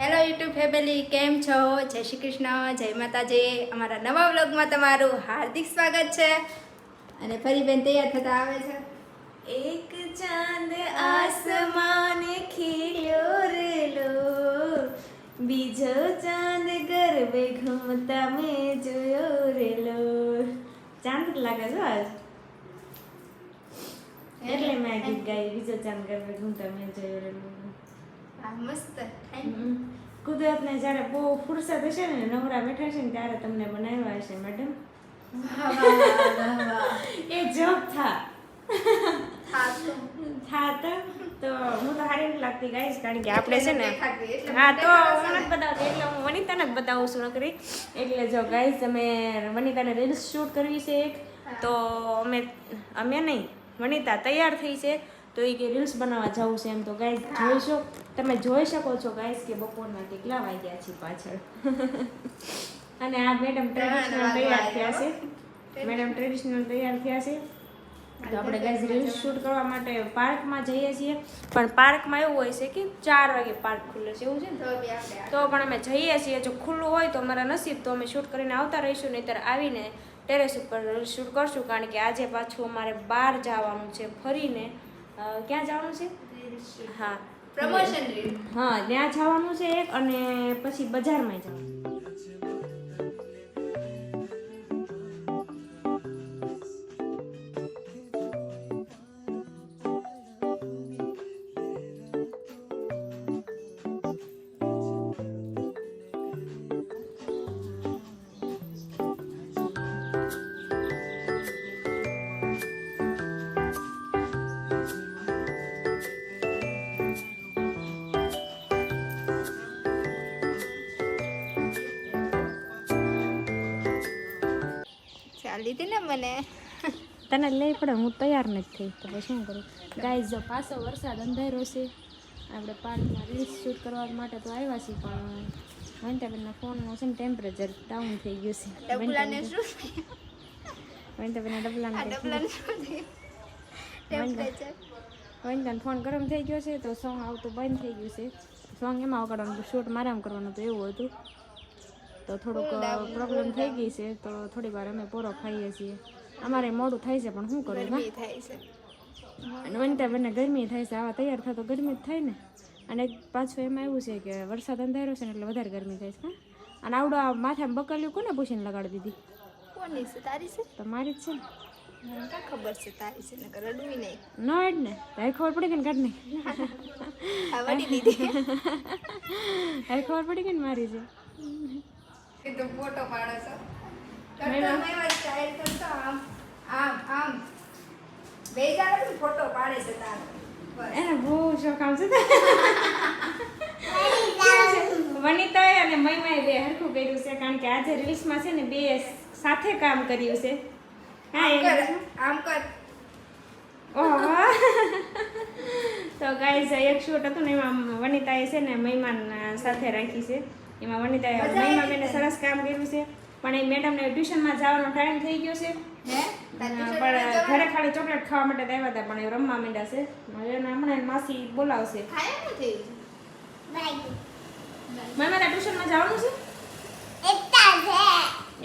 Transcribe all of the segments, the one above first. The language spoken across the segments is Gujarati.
હેલો યુટ્યુબ ફેમિલી કેમ છો? જય શ્રી કૃષ્ણ. જય માતાજી. અમારા નવા વ્લોગમાં તમારું હાર્દિક સ્વાગત છે. અને ફરી બેન તૈયાર થતા આવે છે. એક ચાંદ આસમાન ખીલ્યો રેલો બીજો ચાંદ ગરબે ઘૂમતા મેં જોયો રેલો ચાંદ લાગે છો આજ? એટલે મેં ગીત ગાઈ બીજો ચાંદ ગરબે ઘૂમતા મેં જોયો રેલો મસ્ત કુદરતને જ્યારે બહુ ફુરસત હશે ને નવરા બેઠા છે ને ત્યારે તમને બનાવ્યા હશે મેડમ. એ જોબ થા. હા, તો. થા તો. તો હું તો હારી નથી લાગતી ગાઈશ કારણ કે આપણે છે ને હા તો હું નથી બતાવતી એટલે હું વનિતાને જ બતાવું છું નકરી. એટલે જો ગાઈસ તમે વનિતાને રીલ્સ શૂટ કરવી છે એક. તો અમે અમે નહીં વનિતા તૈયાર થઈ છે. તો એ કે રીલ્સ બનાવવા જવું છે એમ તો ગાઈસ જોઈ શકો તમે જોઈ શકો છો ગાઈસ કે બપોરના કેટલા વાગ્યા છે પાછળ. અને આ મેડમ ટ્રેડિશનલ તૈયાર થયા છે. મેડમ ટ્રેડિશનલ તૈયાર થયા છે. તો આપણે ગાઈઝ રીલ્સ શૂટ કરવા માટે પાર્કમાં જઈએ છીએ. પણ પાર્કમાં એવું હોય છે કે ચાર વાગે પાર્ક ખુલ્લે છે એવું છે ને? તો પણ અમે જઈએ છીએ. જો ખુલ્લું હોય તો અમારા નસીબ તો અમે શૂટ કરીને આવતા રહીશું. નહીંતર આવીને ટેરેસ ઉપર શૂટ કરશું. કારણ કે આજે પાછું અમારે બહાર જવાનું છે ફરીને. ક્યાં જવાનું છે? હા. પ્રમોશન હા ત્યાં જવાનું છે એક અને પછી બજારમાં જવાનું. હતી ને મને. તને લઈ પડે હું તૈયાર નથી થઈ. તો પછી શું કરું? ગાય જો પાછો વરસાદ અંધારો છે. આપણે પાર્કમાં રીલ્સ શૂટ કરવા માટે તો આવ્યા છીએ પણ વનિતાબેનના ફોનનું છે ને ટેમ્પરેચર ડાઉન થઈ ગયું છે. વનિતાબેનના ડબલાને વનિતાનો ફોન ગરમ થઈ ગયો છે તો સોંગ આવતું બંધ થઈ ગયું છે. સોંગ એમાં વગાડવાનું શૂટ મારામ કરવાનું તો એવું હતું. તો થોડુંક પ્રોબ્લેમ થઈ ગઈ છે તો થોડી વાર અમે પોરો ખાઈએ છીએ. અમારે મોડું થાય છે પણ શું કરું થાય છે. અને વનિતા બંને ગરમી થાય છે આવા તૈયાર થતો ગરમી જ થાય ને. અને પાછું એમાં એવું છે કે વરસાદ અંધારો છે ને એટલે વધારે ગરમી થાય છે અને આવડો આ માથામાં બકલ્યું કોને પૂછીને લગાડી દીધી? કોની છે તારી છે? જ છે ને. ખબર છે તારી છે નકર રડવી નહીં. ન એડ ને તારે ખબર પડી કે ને કાઢ નહીં આ દીધી. તારે ખબર પડી કે ને મારી છે. એ તો ફોટો પાડો છો કરતો મેં સ્ટાઇલ કરતો આમ આમ આમ. બે ફોટો પાડે છે તારો. એને બહુ શોખ આવશે. વનિતાએ અને મહિમાએ બે હરખું કર્યું છે કારણ કે આજે રીલ્સમાં છે ને બે સાથે કામ કર્યું છે. હા એ આમ કર. ઓહો તો ગાઈઝ એક શૂટ હતું ને એમાં વનિતાએ છે ને મહેમાન સાથે રાખી છે. એમાં વનિતાએ મજા મહિમા બેને સરસ કામ કર્યું છે. પણ એ મેડમને ટ્યુશનમાં જવાનો ટાઈમ થઈ ગયો છે. હે? પણ ઘરે ખાલી ચોકલેટ ખાવા માટે આવ્યા હતા પણ એ રમવા માંડ્યા છે. એને હમણાં માસી બોલાવશે. ખાય શું ટ્યુશનમાં જવાનું છે?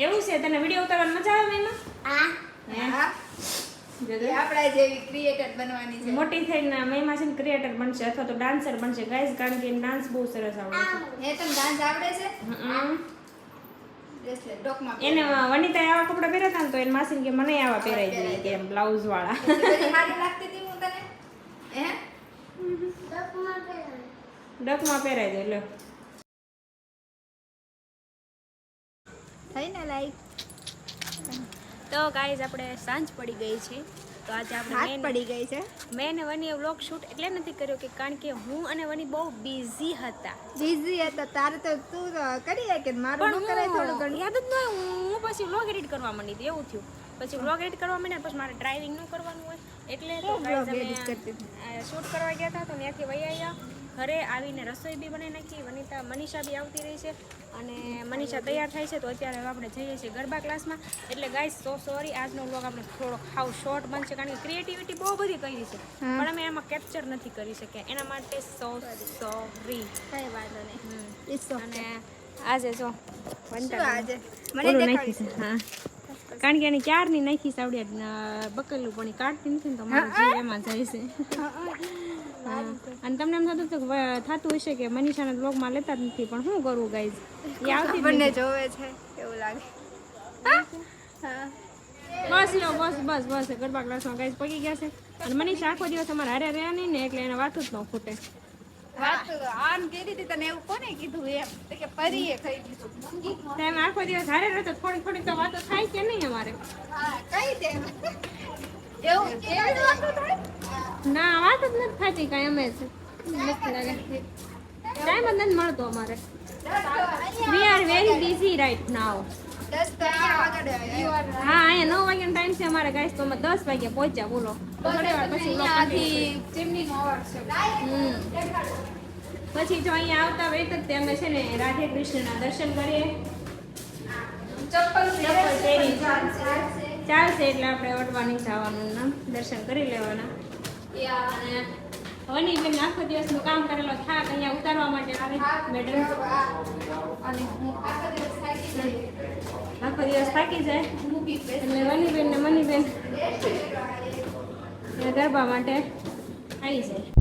એવું છે? તને વીડિયો ઉતારવાની મજા આવે મહેમાન હે? હા જોજો. એ આપણા જેવી ક્રિએટર બનવાની છે. મોટી થઈને મહિમા છે ક્રિએટર બનશે અથવા તો ડાન્સર બનશે. ગાઈસ કારણ કે ડાન્સ બહુ સરસ આવડે છે. એ તમને ડાન્સ આવડે છે? એને વનિતા આવા કપડા પહેર્યા હતા ને તો એને માસીને કે મને આવા પહેરાઈ દે કે એમ બ્લાઉઝ વાળા. સારી લાગતી હતી હું તને. હે? ડકમાં પહેરાઈ દે લો. થઈ ને લાઈક તો ગાઈઝ આપણે સાંજ પડી ગઈ છે. તો આજે આપણે પડી ગઈ છે. મેં અને વનીએ વ્લોગ શૂટ એટલે નથી કર્યો કે કારણ કે હું અને વની બહુ બિઝી હતા. બિઝી હતા તારે તો તું કરી કે મારું ન કરાય થોડું ઘણું? યાદ જ ન હું પછી વ્લોગ એડિટ કરવા માંડી હતી એવું થયું. પછી વ્લોગ એડિટ કરવા માંડ્યા પછી મારે ડ્રાઇવિંગ ન કરવાનું હોય. એટલે તો? શૂટ કરવા ગયા હતા તો ત્યાંથી વહી આવ્યા ઘરે આવીને રસોઈ બી બનાવી નાખી વનિતા મનીષા બી આવતી રહી છે અને મનીષા તૈયાર થાય છે તો અત્યારે હવે આપણે જઈએ છીએ ગરબા ક્લાસમાં. એટલે ગાઈસ સો સોરી આજનો વ્લોગ આપણે થોડો હાવ શોર્ટ બનશે કારણ કે ક્રિએટિવિટી બહુ બધી કરી છે. પણ અમે એમાં કેપ્ચર નથી કરી શક્યા એના માટે સો સોરી કઈ વાંધો નહીં. અને આજે જો આજે? મને દેખાડી. છે. હા. કારણ કે એની ક્યારની નાખી છે આવડે બકલું પણ કાઢતી નથી ને તો મારું એમાં જાય છે. અને તમને એમ થતું હતું કે થતું હશે કે મનીષાના બ્લોગમાં લેતા જ નથી પણ શું કરવું ગાઈઝ એ આવતી બંને જોવે છે એવું લાગે. બસ લો બસ બસ બસ ગરબા ક્લાસમાં ગાઈઝ પગી ગયા છે. અને મનીષા આખો દિવસ અમારે હારે રહ્યા નહીં ને એટલે એને વાત જ ન ખૂટે. વાત આમ કીધી હતી તને એવું કોને કીધું એમ? કે પરીએ કહી દીધું. તો આખો દિવસ હારે રહેતો થોડી થોડી તો વાતો થાય કે નહીં અમારે? હા દે. ના વાત જ નથી થતી કાંઈ અમે જ નથી લાગે. ટાઈમ જ નથી મળતો અમારે. We are very busy right now હા અહીંયા નવ વાગ્યાનો ટાઈમ છે અમારે ગાઈસ તો અમે દસ વાગે પહોંચ્યા બોલો. પછી જો અહીંયા આવતા વેત જ તે અમે છે ને રાધે કૃષ્ણના દર્શન કરીએ. ચપ્પલ પહેરી ચાલશે એટલે આપણે વટવાની જવાનું નામ દર્શન કરી લેવાના. અને હવાની બેન આખો દિવસનું કામ કરેલો થાક અહીંયા ઉતારવા માટે આવે મેડમ. અને આખો દિવસ થાકી જાય. એટલે વનીબેન ને મનીબેન એ ગરબા માટે આવી જાય.